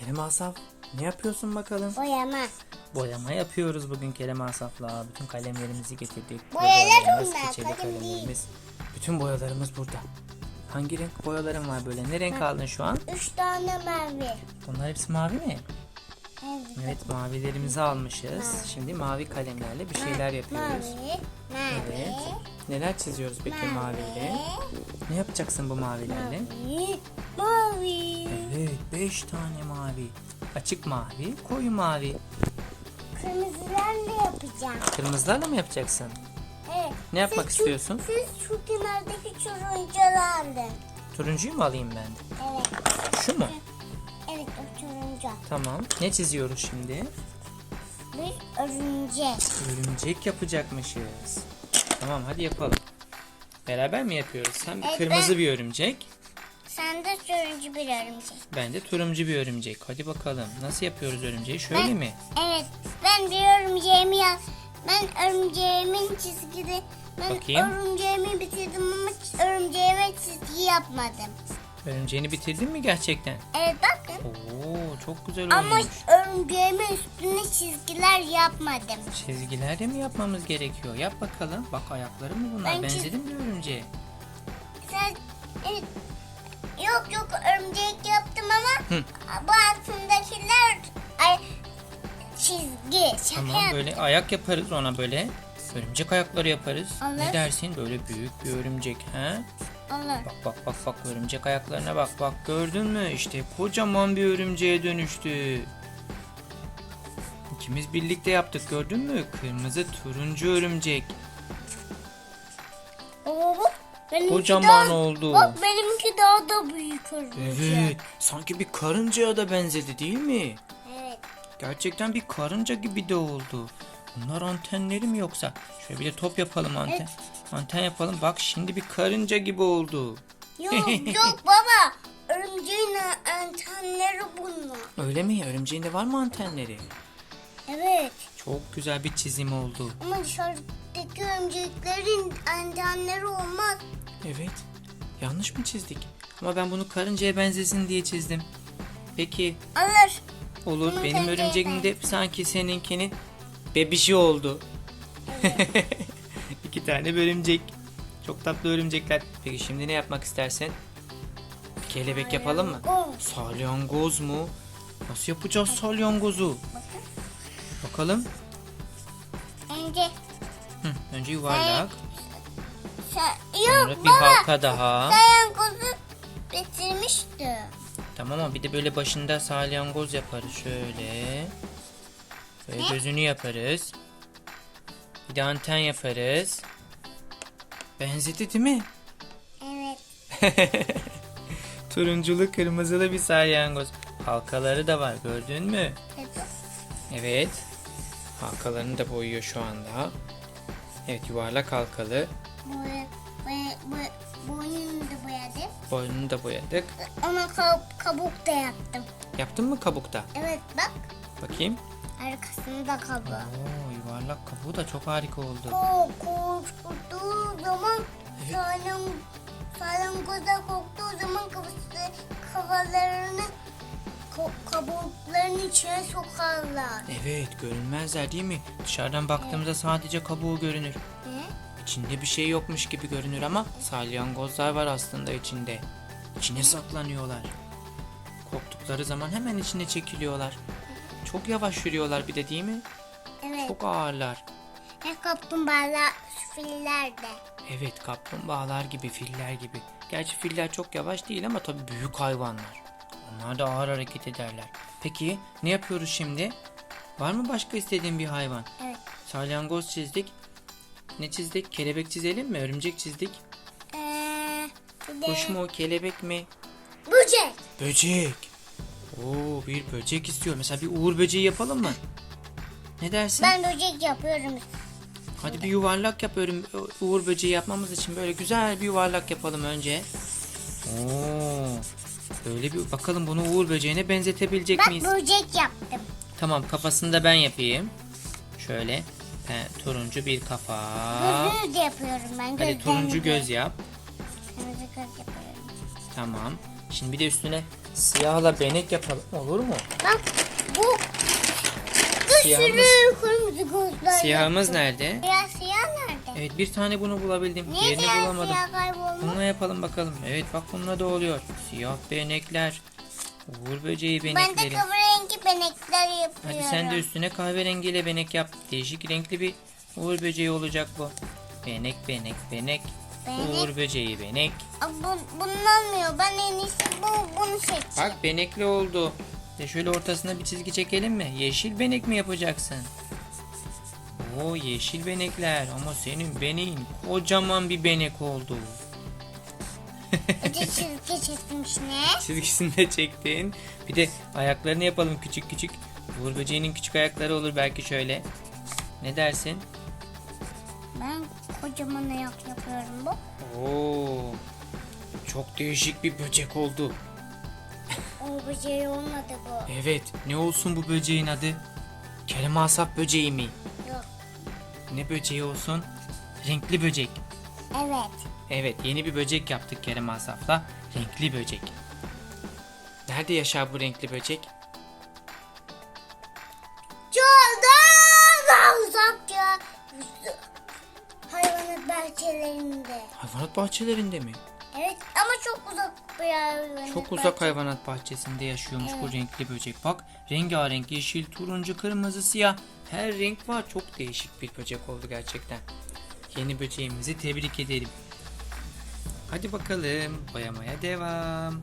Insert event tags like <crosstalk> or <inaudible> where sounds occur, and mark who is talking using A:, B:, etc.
A: Kerem Asaf ne yapıyorsun bakalım?
B: Boyama.
A: Boyama yapıyoruz bugün Kerem Asaf'la. Bütün kalemlerimizi getirdik.
B: Boyalar onlar, kalem değil.
A: Bütün boyalarımız burada. Hangi renk boyaların var böyle? Ne renk aldın şu an?
B: Üç tane mavi.
A: Bunlar hepsi mavi mi?
B: Evet.
A: Evet mavilerimizi almışız. Şimdi mavi kalemlerle bir şeyler yapıyoruz.
B: Mavi. Mavi.
A: Evet. Neler çiziyoruz peki maviyle? Ne yapacaksın bu mavilerle?
B: Mavi. Mavi.
A: Evet 5 tane mavi. Açık mavi, koyu mavi.
B: Kırmızılarla yapacağım.
A: Kırmızılarla mı yapacaksın?
B: Evet.
A: Ne yapmak
B: Siz
A: istiyorsun?
B: Şu, siz şu kenardaki turuncuları alın.
A: Turuncuyu mu alayım ben?
B: Evet.
A: Şu mu?
B: Evet o turuncu.
A: Tamam. Ne çiziyoruz şimdi?
B: Bir örümcek.
A: Örümcek yapacakmışız. Tamam hadi yapalım. Beraber mi yapıyoruz? Sen bir
B: Evet,
A: kırmızı
B: ben-
A: bir örümcek.
B: Sen de turuncu bir örümcek.
A: Ben de turuncu bir örümcek. Hadi bakalım. Nasıl yapıyoruz örümceği? Şöyle
B: Ben-
A: mi?
B: Evet. Ben bir örümceğimi yaz. Ben örümceğimin çizgide ben
A: Bakayım.
B: örümceğimi bitirdim ama ç- örümceğime çizgi yapmadım.
A: Örümceğini bitirdin mi gerçekten?
B: Evet bakın.
A: Oo çok güzel
B: Ama
A: olmuş.
B: örümceğimin üstüne çizgiler yapmadım.
A: Çizgiler de mi yapmamız gerekiyor? Yap bakalım. Bak ayakları mı bunlar?
B: Ben çiz-
A: bir örümceğe.
B: Sen evet. Yok yok örümcek yaptım ama
A: Hı.
B: bu altındakiler ay, çizgi. Şaka
A: Tamam böyle ayak yaparız ona böyle. Örümcek ayakları yaparız. Ne
B: Olur.
A: dersin? Böyle büyük bir örümcek. He?
B: Olur.
A: Bak bak bak bak örümcek ayaklarına bak bak gördün mü? İşte kocaman bir örümceğe dönüştü. İkimiz birlikte yaptık gördün mü? Kırmızı turuncu örümcek.
B: Oo, benimki
A: Kocaman
B: daha-
A: oldu.
B: Bak benimki daha da büyük örümcek.
A: Evet sanki bir karıncaya da benzedi değil mi?
B: Evet.
A: Gerçekten bir karınca gibi de oldu. Bunlar antenleri mi yoksa? Şöyle bir de top yapalım anten.
B: Evet.
A: Anten yapalım. Bak şimdi bir karınca gibi oldu.
B: Yok <laughs> yok baba. Örümceğin antenleri bunlar.
A: Öyle mi? Örümceğin de var mı antenleri?
B: Evet.
A: Çok güzel bir çizim oldu.
B: Ama dışarıdaki örümceklerin antenleri olmaz.
A: Evet. Yanlış mı çizdik? Ama ben bunu karıncaya benzesin diye çizdim. Peki
B: Alır.
A: olur.
B: Bunu
A: Benim örümceğim de sanki seninkinin bebişi oldu. <laughs> İki tane örümcek. Çok tatlı örümcekler. Peki şimdi ne yapmak istersin? Bir kelebek yapalım mı?
B: Salyangoz.
A: Mu? Nasıl yapacağız salyangozu? Bakalım.
B: Önce
A: Hı, önce yuvarlak. Sonra
B: yok
A: bir halka daha.
B: Salyangozu bitirmişti.
A: Tamam ama bir de böyle başında salyangoz yaparız şöyle. Böyle gözünü yaparız. Bir de anten yaparız. Benzedi değil mi?
B: Evet. <laughs>
A: Turunculu kırmızılı bir salyangoz. Halkaları da var gördün mü?
B: Evet.
A: Evet. Halkalarını da boyuyor şu anda. Evet yuvarlak halkalı.
B: Boya, boya, boya, boynunu da boyadım.
A: Boynunu da boyadık.
B: Ona kab- kabuk da yaptım.
A: Yaptın mı kabukta?
B: Evet bak.
A: Bakayım.
B: Arkasında kabuğu.
A: Oo yuvarlak kabuğu da çok harika oldu.
B: Ko korktuğu zaman salyan, salyangoza korktuğu zaman kafası, kafalarını ko, kabukların içine sokarlar.
A: Evet görünmezler değil mi? Dışarıdan baktığımızda sadece kabuğu görünür.
B: Ne?
A: İçinde bir şey yokmuş gibi görünür ama salyangozlar var aslında içinde. İçine saklanıyorlar. Korktukları zaman hemen içine çekiliyorlar. Çok yavaş yürüyorlar bir de değil mi?
B: Evet.
A: Çok ağırlar.
B: Ne kaplumbağalar, filler de.
A: Evet kaplumbağalar gibi, filler gibi. Gerçi filler çok yavaş değil ama tabii büyük hayvanlar. Onlar da ağır hareket ederler. Peki ne yapıyoruz şimdi? Var mı başka istediğin bir hayvan?
B: Evet.
A: Salyangoz çizdik. Ne çizdik? Kelebek çizelim mi? Örümcek çizdik.
B: Ee, bir de
A: Kuş mu? Kelebek mi?
B: böcek.
A: Böcek. Oo bir böcek istiyor. Mesela bir uğur böceği yapalım mı? Ne dersin?
B: Ben böcek yapıyorum.
A: Hadi bir yuvarlak yap örüm, uğur böceği yapmamız için böyle güzel bir yuvarlak yapalım önce. Oo. Böyle bir bakalım bunu uğur böceğine benzetebilecek miyiz?
B: böcek yaptım.
A: Tamam kafasını da ben yapayım. Şöyle pe- turuncu bir kafa.
B: De yapıyorum ben.
A: Hadi turuncu göz yap.
B: Kırmızı göz yapıyorum.
A: Tamam. Şimdi bir de üstüne siyahla benek yapalım olur mu?
B: Bak bu bir
A: Siyahımız-
B: sürü kırmızı gözler.
A: Siyahımız nerede?
B: Siyah siyah nerede?
A: Evet bir tane bunu bulabildim.
B: Niye
A: Diğerini
B: siyah
A: bulamadım.
B: siyah kaybolmuş?
A: Bununla yapalım bakalım. Evet bak bununla da oluyor. Siyah benekler. Uğur böceği
B: Ben de
A: benekleri.
B: kahverengi benekler yapıyorum.
A: Hadi sen de üstüne kahverengiyle benek yap. Değişik renkli bir uğur böceği olacak bu. Benek benek benek.
B: Benek.
A: Uğur böceği benek.
B: Aa, Bu, bunun olmuyor. Ben en iyisi bu, bunu seçeceğim.
A: Bak benekli oldu. De şöyle ortasına bir çizgi çekelim mi? Yeşil benek mi yapacaksın? Oo yeşil benekler ama senin beneğin kocaman bir benek oldu.
B: Acı <laughs> çizgi çekmiş ne?
A: Çizgisini de çektin. Bir de ayaklarını yapalım küçük küçük. Uğur böceğinin küçük ayakları olur belki şöyle. Ne dersin?
B: Ben kocaman ayak yapıyorum bu.
A: Oo. Çok değişik bir böcek oldu.
B: O böceği olmadı bu.
A: Evet, ne olsun bu böceğin adı? Kerem Asaf böceği mi?
B: Yok.
A: Ne böceği olsun? Renkli böcek.
B: Evet.
A: Evet, yeni bir böcek yaptık Kerem Asaf'la. Renkli böcek. Nerede yaşar bu renkli böcek?
B: Bahçelerinde.
A: Hayvanat bahçelerinde mi?
B: Evet ama çok uzak bir hayvanat
A: Çok uzak hayvanat bahçesinde yaşıyormuş bu renkli böcek. Bak, rengarenk yeşil, turuncu, kırmızı, siyah. Her renk var. Çok değişik bir böcek oldu gerçekten. Yeni böceğimizi tebrik edelim. Hadi bakalım boyamaya devam.